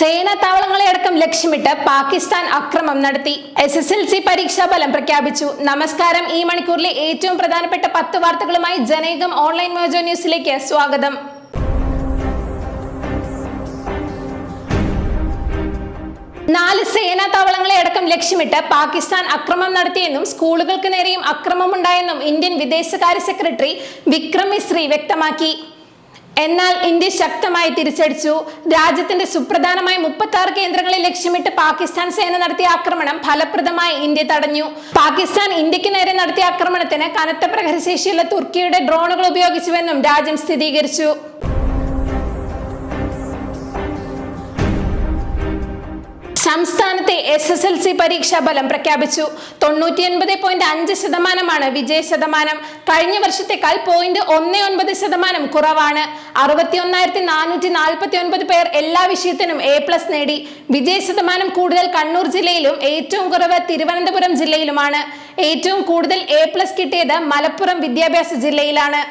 സേനാ താവളങ്ങളെ അടക്കം ലക്ഷ്യമിട്ട് പാകിസ്ഥാൻ അക്രമം നടത്തി. എസ് എസ് എൽ സി പരീക്ഷാ ഫലം പ്രഖ്യാപിച്ചു. നമസ്കാരം. ഈ മണിക്കൂറിലെ ഏറ്റവും പ്രധാനപ്പെട്ട പത്ത് വാർത്തകളുമായി ജനയുഗം ഓൺലൈൻ മോജോ ന്യൂസിലേക്ക് സ്വാഗതം. നാല് സേനാ താവളങ്ങളെ അടക്കം ലക്ഷ്യമിട്ട് പാകിസ്ഥാൻ അക്രമം നടത്തിയെന്നും സ്കൂളുകൾക്ക് നേരെയും അക്രമമുണ്ടായെന്നും ഇന്ത്യൻ വിദേശകാര്യ സെക്രട്ടറി വിക്രം മിശ്രി വ്യക്തമാക്കി. എന്നാൽ ഇന്ത്യ ശക്തമായി തിരിച്ചടിച്ചു. രാജ്യത്തിന്റെ സുപ്രധാനമായ മുപ്പത്തി ആറ് കേന്ദ്രങ്ങളെ ലക്ഷ്യമിട്ട് പാകിസ്ഥാൻ സേന നടത്തിയ ആക്രമണം ഫലപ്രദമായി ഇന്ത്യ തടഞ്ഞു. പാകിസ്ഥാൻ ഇന്ത്യയ്ക്ക് നേരെ നടത്തിയ ആക്രമണത്തിന് കനത്ത പ്രഹരശേഷിയുള്ള തുർക്കിയുടെ ഡ്രോണുകൾ ഉപയോഗിച്ചുവെന്നും രാജ്യം സ്ഥിരീകരിച്ചു. എസ് എസ് എൽ സി പരീക്ഷാ ഫലം പ്രഖ്യാപിച്ചു. തൊണ്ണൂറ്റി ഒൻപത് പോയിന്റ് അഞ്ച് ശതമാനമാണ് വിജയ ശതമാനം. കഴിഞ്ഞ വർഷത്തെക്കാൾ പോയിന്റ് ഒന്ന് ഒൻപത് ശതമാനം കുറവാണ്. അറുപത്തി ഒന്നായിരത്തി നാനൂറ്റി നാൽപ്പത്തി ഒൻപത് പേർ എല്ലാ വിഷയത്തിനും എ പ്ലസ് നേടി. വിജയ ശതമാനം കൂടുതൽ കണ്ണൂർ ജില്ലയിലും ഏറ്റവും കുറവ് തിരുവനന്തപുരം ജില്ലയിലുമാണ്. ഏറ്റവും കൂടുതൽ എ പ്ലസ് കിട്ടിയത് മലപ്പുറം വിദ്യാഭ്യാസ ജില്ലയിലാണ്.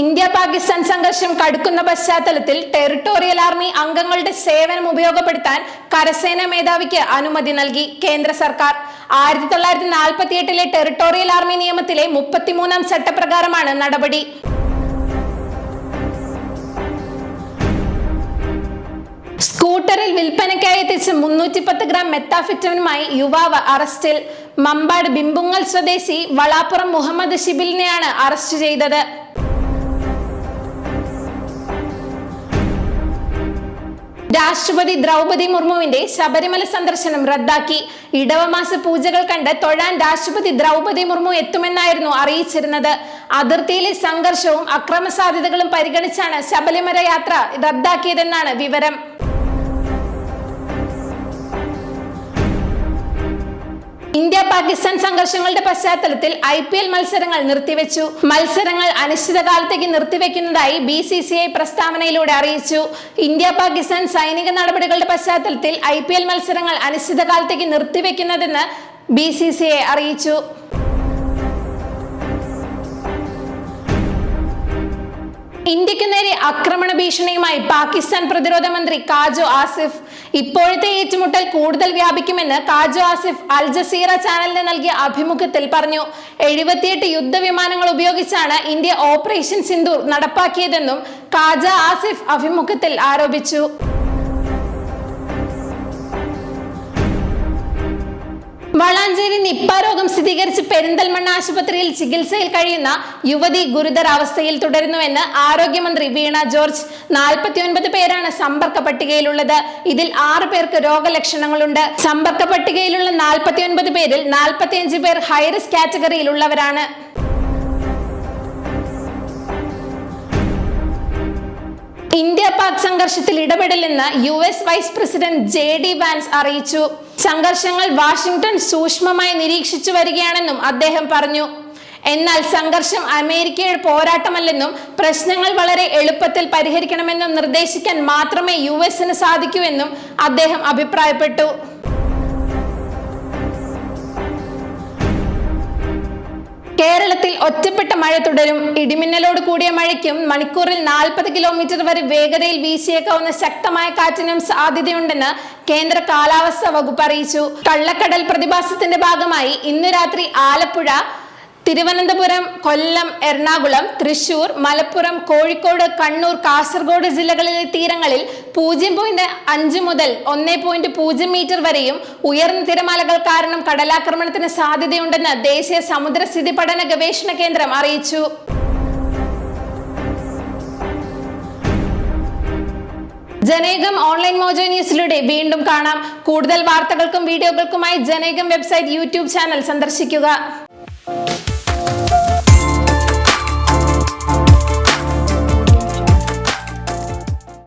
ഇന്ത്യ പാകിസ്ഥാൻ സംഘർഷം കടുക്കുന്ന പശ്ചാത്തലത്തിൽ ടെറിട്ടോറിയൽ ആർമി അംഗങ്ങളുടെ സേവനം ഉപയോഗപ്പെടുത്താൻ കരസേന മേധാവിക്ക് അനുമതി നൽകി കേന്ദ്ര സർക്കാർ. ആയിരത്തി തൊള്ളായിരത്തി നാൽപ്പത്തി എട്ടിലെ ടെറിട്ടോറിയൽ ആർമി നിയമത്തിലെ മുപ്പത്തിമൂന്നാം ചട്ടപ്രകാരമാണ് നടപടി. സ്കൂട്ടറിൽ വിൽപ്പനയ്ക്കായി എത്തിച്ച് മുന്നൂറ്റി പത്ത് ഗ്രാം മെത്താഫിറ്റമിനുമായി യുവാവ് അറസ്റ്റിൽ. മമ്പാട് ബിംബുങ്ങൽ സ്വദേശി വളാപ്പുറം മുഹമ്മദ് ഷിബിലിനെയാണ് അറസ്റ്റ് ചെയ്തത്. രാഷ്ട്രപതി ദ്രൗപദി മുർമുവിന്റെ ശബരിമല സന്ദർശനം റദ്ദാക്കി. ഇടവമാസ പൂജകൾ കണ്ട് തൊഴാൻ രാഷ്ട്രപതി ദ്രൗപദി മുർമു എത്തുമെന്നായിരുന്നു അറിയിച്ചിരുന്നത്. അതിർത്തിയിലെ സംഘർഷവും അക്രമ സാധ്യതകളും പരിഗണിച്ചാണ് ശബരിമല യാത്ര റദ്ദാക്കിയതെന്നാണ് വിവരം. ഇന്ത്യ പാകിസ്ഥാൻ സംഘർഷങ്ങളുടെ പശ്ചാത്തലത്തിൽ ഐ പി എൽ മത്സരങ്ങൾ നിർത്തിവെച്ചു. മത്സരങ്ങൾ അനിശ്ചിതകാലത്തേക്ക് നിർത്തിവെക്കുന്നതായി ബി സി സി ഐ പ്രസ്താവനയിലൂടെ അറിയിച്ചു. ഇന്ത്യ പാകിസ്ഥാൻ സൈനിക നടപടികളുടെ പശ്ചാത്തലത്തിൽ ഐ പി എൽ മത്സരങ്ങൾ അനിശ്ചിതകാലത്തേക്ക് നിർത്തിവെക്കുന്നതെന്ന് ബി സി സി ഐ അറിയിച്ചു. ഇന്ത്യയ്ക്ക് നേരെ ആക്രമണ ഭീഷണിയുമായി പാകിസ്ഥാൻ പ്രതിരോധ മന്ത്രി കാജു ആസിഫ് ഇപ്പോഴത്തെ ഏറ്റുമുട്ടൽ കൂടുതൽ വ്യാപിക്കുമെന്ന് കാജു ആസിഫ് അൽ ജസീറ ചാനലിന് നൽകിയ അഭിമുഖത്തിൽ പറഞ്ഞു. എഴുപത്തിയെട്ട് യുദ്ധവിമാനങ്ങൾ ഉപയോഗിച്ചാണ് ഇന്ത്യ ഓപ്പറേഷൻ സിന്ധൂർ നടപ്പാക്കിയതെന്നും കാജ ആസിഫ് അഭിമുഖത്തിൽ ആരോപിച്ചു. നിപ്പ രോഗം സ്ഥിരീകരിച്ച് പെരിന്തൽമണ്ണ ആശുപത്രിയിൽ ചികിത്സയിൽ കഴിയുന്ന യുവതി ഗുരുതര അവസ്ഥയിൽ തുടരുന്നുവെന്ന് ആരോഗ്യമന്ത്രി വീണ ജോർജ്. നാൽപ്പത്തിയൊൻപത് പേരാണ് സമ്പർക്ക പട്ടികയിലുള്ളത്. ഇതിൽ ആറ് പേർക്ക് രോഗലക്ഷണങ്ങളുണ്ട്. സമ്പർക്ക പട്ടികയിലുള്ള നാൽപ്പത്തിയൊൻപത് പേരിൽ നാൽപ്പത്തിയഞ്ച് പേർ ഹൈറിസ്ക് കാറ്റഗറിയിലുള്ളവരാണ്. ഇന്ത്യ പാക് സംഘർഷത്തിൽ ഇടപെടില്ലെന്ന് U S vice president J D Vance അറിയിച്ചു. സംഘർഷങ്ങൾ വാഷിംഗ്ടൺ സൂക്ഷ്മമായി നിരീക്ഷിച്ചു വരികയാണെന്നും അദ്ദേഹം പറഞ്ഞു. എന്നാൽ സംഘർഷം അമേരിക്കയുടെ പോരാട്ടമല്ലെന്നും പ്രശ്നങ്ങൾ വളരെ എളുപ്പത്തിൽ പരിഹരിക്കണമെന്നും നിർദ്ദേശിക്കാൻ മാത്രമേ യു എസിന് സാധിക്കൂ എന്നും അദ്ദേഹം അഭിപ്രായപ്പെട്ടു. കേരളത്തിൽ ഒറ്റപ്പെട്ട മഴ തുടരും. ഇടിമിന്നലോട് കൂടിയ മഴയ്ക്കും മണിക്കൂറിൽ നാൽപ്പത് കിലോമീറ്റർ വരെ വേഗതയിൽ വീശിയേക്കാവുന്ന ശക്തമായ കാറ്റിനും സാധ്യതയുണ്ടെന്ന് കേന്ദ്ര കാലാവസ്ഥാ വകുപ്പ് അറിയിച്ചു. കള്ളക്കടൽ പ്രതിഭാസത്തിന്റെ ഭാഗമായി ഇന്ന് രാത്രി ആലപ്പുഴ തിരുവനന്തപുരം കൊല്ലം എറണാകുളം തൃശൂർ മലപ്പുറം കോഴിക്കോട് കണ്ണൂർ കാസർഗോഡ് ജില്ലകളിലെ തീരങ്ങളിൽ പൂജ്യം പോയിന്റ് അഞ്ച് മുതൽ ഒന്ന് പോയിന്റ് പൂജ്യം മീറ്റർ വരെയും ഉയർന്ന തിരമാലകൾ കാരണം കടലാക്രമണത്തിന് സാധ്യതയുണ്ടെന്ന് ദേശീയ സമുദ്രസ്ഥിതി പഠന ഗവേഷണ കേന്ദ്രം അറിയിച്ചു. ജനേകം ഓൺലൈൻ മോജോ ന്യൂസിലൂടെ വീണ്ടും കാണാം. കൂടുതൽ വാർത്തകൾക്കും വീഡിയോകൾക്കുമായി ജനേകം വെബ്സൈറ്റ് യൂട്യൂബ് ചാനൽ സന്ദർശിക്കുക.